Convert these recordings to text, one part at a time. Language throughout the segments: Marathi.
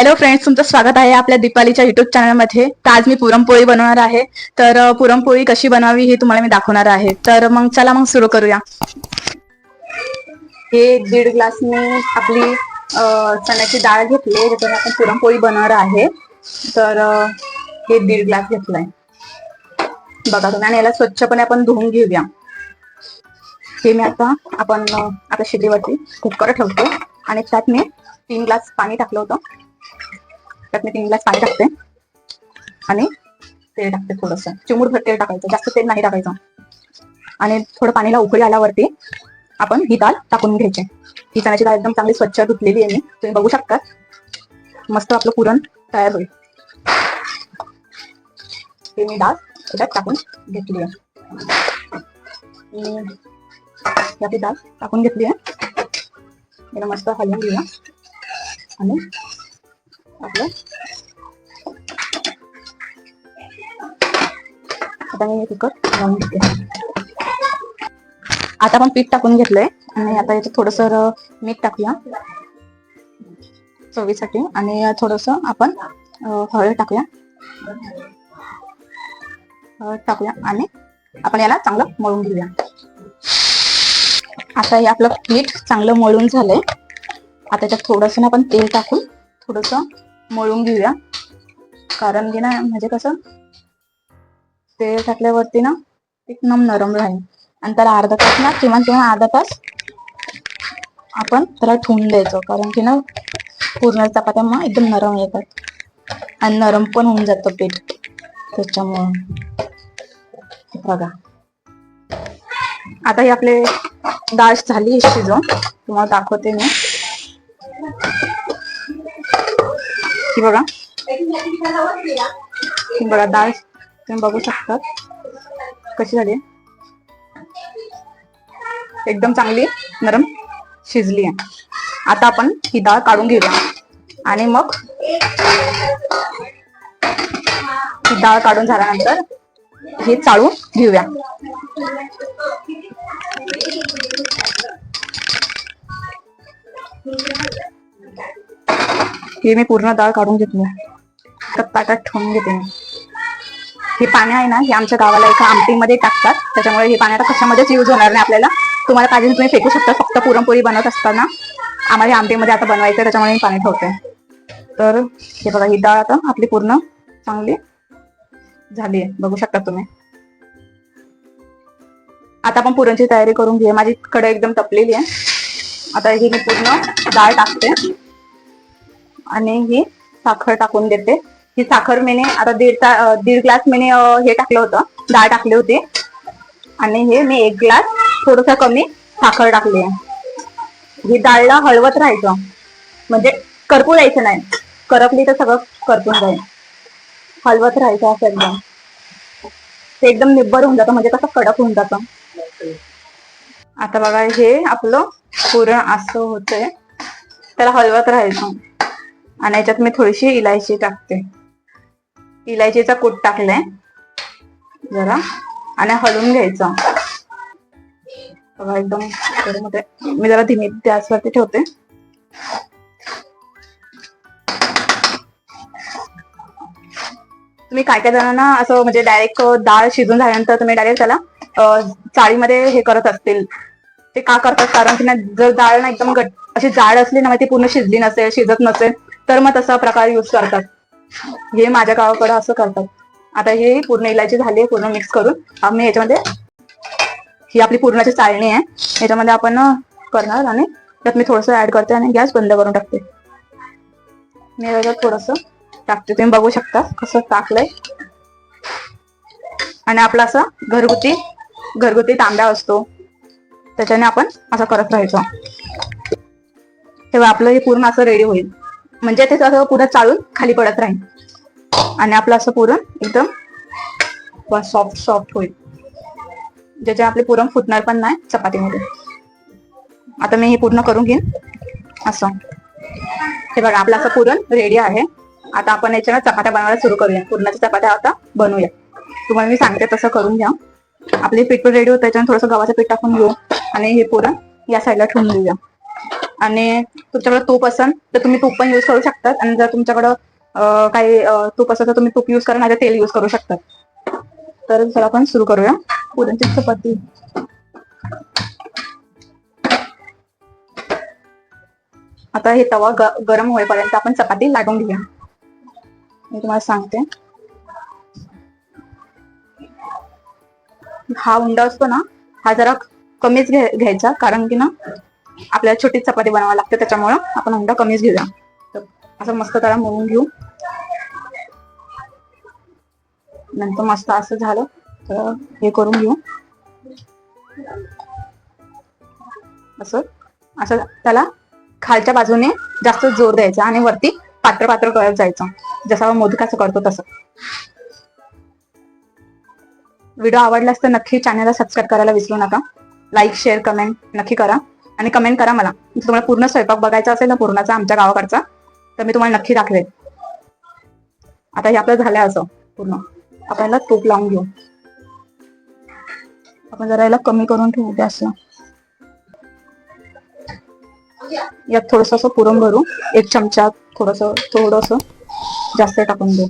हॅलो फ्रेंड्स तुमचं स्वागत आहे आपल्या दीपालीच्या युट्यूब चॅनलमध्ये तर आज मी पुरणपोळी बनवणार आहे. तर पुरणपोळी कशी बनवावी हे तुम्हाला मी दाखवणार आहे. तर मग चला मग सुरू करूया. हे दीड ग्लास मी आपली चण्याची डाळ घेतली ज्याच्याने आपण पुरणपोळी बनवणार आहे. तर हे दीड ग्लास घेतलाय. बघा तुम्ही आणि याला स्वच्छपणे आपण धुवून घेऊया. हे मी आता आपण आता शिलीवरती कुकर ठेवतो. आणि त्यात मी तीन ग्लास पाणी टाकलं होतं. त्यात मी तीन ग्लास पाणी टाकते. आणि तेल टाकते थोडस. चिमूरभर तेल टाकायचं. जास्त तेल नाही टाकायचं. आणि थोडं पाणीला उकळी आल्यावरती आपण ही डाळ टाकून घ्यायची. ही चण्याची डाळ एकदम चांगली स्वच्छ धुतलेली आहे मी. तुम्ही बघू शकता मस्त आपलं पुरण तयार होईल. ते मी डाळ त्याच्यात टाकून घेतली आहे. आपली यात डाळ टाकून घेतली आहे. मस्त हलवून घेऊया. आणि आपलं आता मी हे तिखट लावून घेते. आता आपण पीठ टाकून घेतलंय आणि आता याच्यात थोडस मीठ टाकूया. चवीसाठी. आणि थोडस आपण हळद टाकूया. हळद टाकूया आणि आपण याला चांगलं मळून घेऊया. आता हे आपलं पीठ चांगलं मळून झालंय. आता त्याच्यात थोडस ना आपण तेल टाकून थोडस मळून घेऊया. कारण की ना म्हणजे कसं तेल टाकल्यावरती ना एकदम नरम राहील. आणि त्याला अर्धा तास ना किमान किंवा अर्धा तास आपण त्याला ठेवून द्यायचं. कारण की ना पूर्ण चपात्या मग एकदम नरम येतात. आणि नरम पण होऊन जातं पीठ. त्याच्यामुळं. बघा. आता हे आपले डाळ झाली शिजवून. तुम्हाला दाखवते मी. ही बघा. बघा डाळ तुम्ही बघू शकता. कशी झाली? एकदम चांगली नरम शिजली आहे. आता आपण ही डाळ काढून घेऊया. आणि मग ही डाळ काढून झाल्यानंतर हे चाळून घेऊया. हे मी पूर्ण डाळ काढून घेतली. ताटात ठेवून घेते मी. हे पाणी आहे ना हे आमच्या गावाला एका आमटीमध्ये टाकतात. त्याच्यामुळे हे पाणी आता कशामध्येच युज होणार नाही आपल्याला. तुम्हाला पाहिजे तुम्ही फेकू शकता. फक्त पुरणपोळी बनवत असताना आम्हाला आमटीमध्ये आता बनवायचं त्याच्यामुळे मी पाणी ठेवते. तर हे बघा ही डाळ आता आपली पूर्ण चांगली झाली आहे. बघू शकता तुम्ही. आता आपण पुरणची तयारी करून घे माझी कडे एकदम तपलेली आहे. आता ही मी पूर्ण डाळ टाकते. आणि ही साखर टाकून देते. ही साखर मीने आता दीड ता- दीड ग्लास मेने हे टाकलं होतं. डाळ टाकली होती. आणि हे मी एक ग्लास थोडंसं कमी साखर टाकली आहे. ही डाळला हळवत राहायचं. म्हणजे करपू द्यायचं नाही. करपली तर सगळं करपून जाईल. हलवत राहायचं असं एकदम. ते एकदम निब्बर होऊन जातं. म्हणजे कसं कडक होऊन जातं. आता बघा हे आपलं पुरण असं होतंय. त्याला हलवत राहायचं. आणि याच्यात मी थोडीशी इलायची टाकते. इलायचीचा कूट टाकलाय जरा. आणि हलवून घ्यायचं. बघा एकदम मी जरा धीमी गॅसवरती ठेवते. तुम्ही काय काय जणांना असं म्हणजे डायरेक्ट डाळ शिजून झाल्यानंतर तुम्ही डायरेक्ट त्याला चाळीमध्ये हे करत असतील. ते का करतात? कारण की जर डाळ ना एकदम गट अशी जाड असली ना ती पूर्ण शिजली नसेल शिजत नसेल तर मग तसा प्रकार युज करतात. हे माझ्या गावाकडे असं करतात. आता हे पूर्ण इलायची झाली आहे पूर्ण मिक्स करून. आम्ही याच्यामध्ये ही आपली पूर्णाची चाळणी आहे. याच्यामध्ये आपण करणार आणि त्यात मी थोडस ऍड करते आणि गॅस बंद करून टाकते. मी त्याच्यात थोडस टाकते. तुम्ही बघू शकता कसं टाकलंय. आणि आपला असा घरगुती घरगुती तांब्या असतो. त्याच्याने आपण असं करत राहायचो. तेव्हा आपलं हे पूर्ण असं रेडी होईल. म्हणजे ते असं पुरण चाळून खाली पडत राहील. आणि आपलं असं पुरण एकदम सॉफ्ट सॉफ्ट होईल. ज्याच्या आपले पुरण फुटणार पण नाही चपातीमध्ये. आता मी हे पूर्ण करून घेईन. असं. हे बघा आपलं असं पुरण रेडी आहे. आता आपण याच्यावर चपात्या बनवायला सुरू करूया. पुरणाच्या चपात्या आता बनवूया. तुम्हाला मी सांगते तसं करून घ्या. आपले पीठ रेडी होतं त्याच्यानं थोडंसं गव्हाचं पीठ टाकून घेऊ. आणि हे पुरण या साईडला ठेवून देऊया. आणि तुमच्याकडे तूप असेल तर तुम्ही तूप पण युज करू शकतात. आणि जर तुमच्याकडं काही तूप असेल तर तुम्ही तूप युज करा नाही तेल युज करू शकतात. तर चला आपण सुरू करूया. पुरणची चपाती. आता हे तवा गरम होईपर्यंत आपण चपाती लागून घेऊया. मी तुम्हाला सांगते. हा उंडा असतो ना हा जरा कमीच घ्यायचा. कारण की ना आपल्याला छोटी चपाती बनवावी लागते त्याच्यामुळं आपण अंडा कमीच घेऊया. तर असं मस्त त्याला मळून घेऊ. नंतर मस्त असं झालं तर हे करून घेऊ. असं असं त्याला खालच्या बाजूने जास्त जोर द्यायचा आणि वरती पात्र पात्र करत जायचं. जसं आपण मोदकाचं करतो तसं. व्हिडिओ आवडलास तर नक्की चॅनलला सबस्क्राईब करायला विसरू नका. लाईक शेअर कमेंट नक्की करा. आणि कमेंट करा मला. तुम्हाला पूर्ण स्वयंपाक बघायचा असेल ना पूर्णाचा आमच्या गावाकडचा तर मी तुम्हाला नक्की दाखवेन. आता हे आपलं झालं असं पूर्ण. आपण याला तूप लावून घेऊ. आपण जरा याला कमी करून ठेवू ते असं. यात थोडस असं पुरण भरू. एक चमचा थोडस थोडस जास्त टाकून देऊ.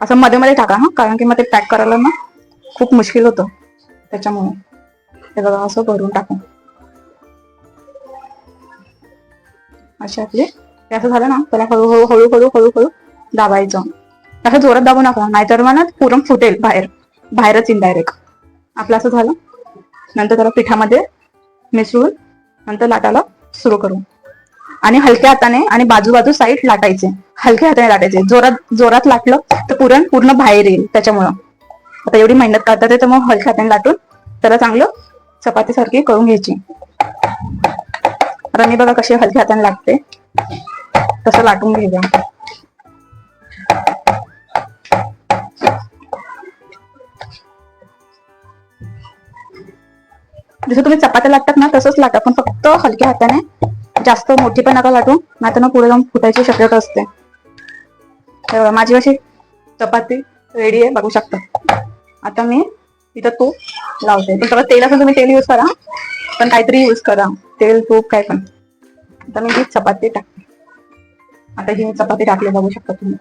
असं मध्ये मध्ये टाका हा. कारण की मग ते पॅक करायला ना खूप मुश्किल होतं. त्याच्यामुळे. हे बघा असं भरून टाकू. असे आपले. असं झालं ना त्याला हळूहळू हळूहळू हळूहळू दाबायचं. असं जोरात दाबू नका. नाहीतर मग ना पुरण फुटेल बाहेर. बाहेरच इनडायरेक्ट डायरेक्ट आपलं असं झालं. नंतर त्याला पिठामध्ये मिसळून नंतर लाटायला सुरू करू. आणि हलक्या हाताने आणि बाजू बाजू साईड लाटायचे. हलक्या हाताने लाटायचे. जोरात जोरात लाटलं तर पुरण पूर्ण बाहेर येईल त्याच्यामुळं. आता एवढी मेहनत करतात तर मग हलक्या हाताने लाटून त्याला चांगलं चपातीसारखी करून घ्यायची. आता मी बघा कशी हलक्या हाताने लागते. तसं लाटून घेऊया. जसं तुम्ही चपात्या लाटतात ना तसंच लाटा. पण फक्त हलक्या हाताने जास्त मोठी पण नका लाटू. नाही तर पुढे जाऊन फुटायची शक्यता असते. माझी अशी चपाती रेडी आहे बघू शकता. आता मी इथं तूप लावते. पण तेल असेल तुम्ही तेल यूज करा. पण काहीतरी यूज करा. तेल तूप काय पण. आता मी ही चपाती टाकते. आता ही मी चपाती टाकली बघू शकता तुम्ही.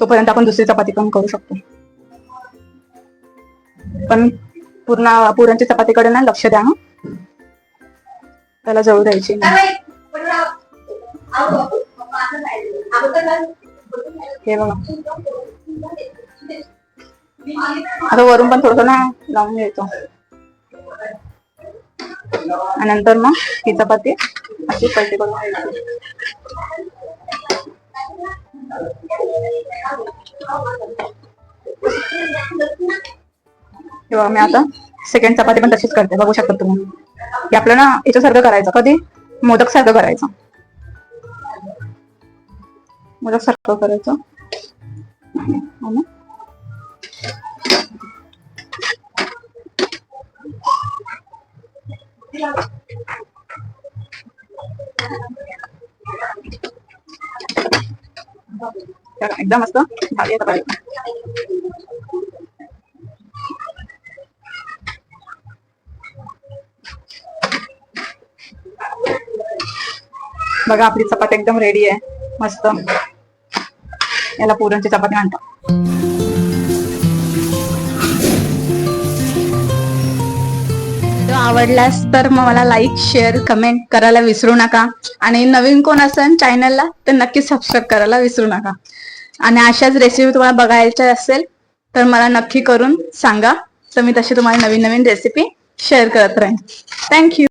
तोपर्यंत आपण दुसरी चपाती पण करू शकतो. पण पूर्ण पुरणच्या चपातीकडे ना लक्ष द्या. त्याला जवळ द्यायची. हे बघा. आता वरून पण थोडस ना लावून घ्यायचं आणि नंतर मग ही चपाती अशी पैसे करून घ्यायची. तेव्हा मी आता सेकंड चपाती पण तशीच करते बघू शकता तुम्ही. हे आपलं ना याच्यासारखं करायचं कधी? मोदक सारखं करायचं. मोदक सारखं करायचं एकदम मस्त झाली आता बघा आपली चपाती एकदम रेडी आहे. मस्त. याला पुरणची चपाती म्हणतात. आवडल्यास तर मग मला लाईक शेअर कमेंट करायला विसरू नका. आणि नवीन कोण असेल चॅनलला तर नक्की सबस्क्राईब करायला विसरू नका. आणि अशाच रेसिपी तुम्हाला बघायच्या असेल तर मला नक्की करून सांगा. तर मी तशी तुम्हाला नवीन नवीन रेसिपी शेअर करत राहीन. थँक्यू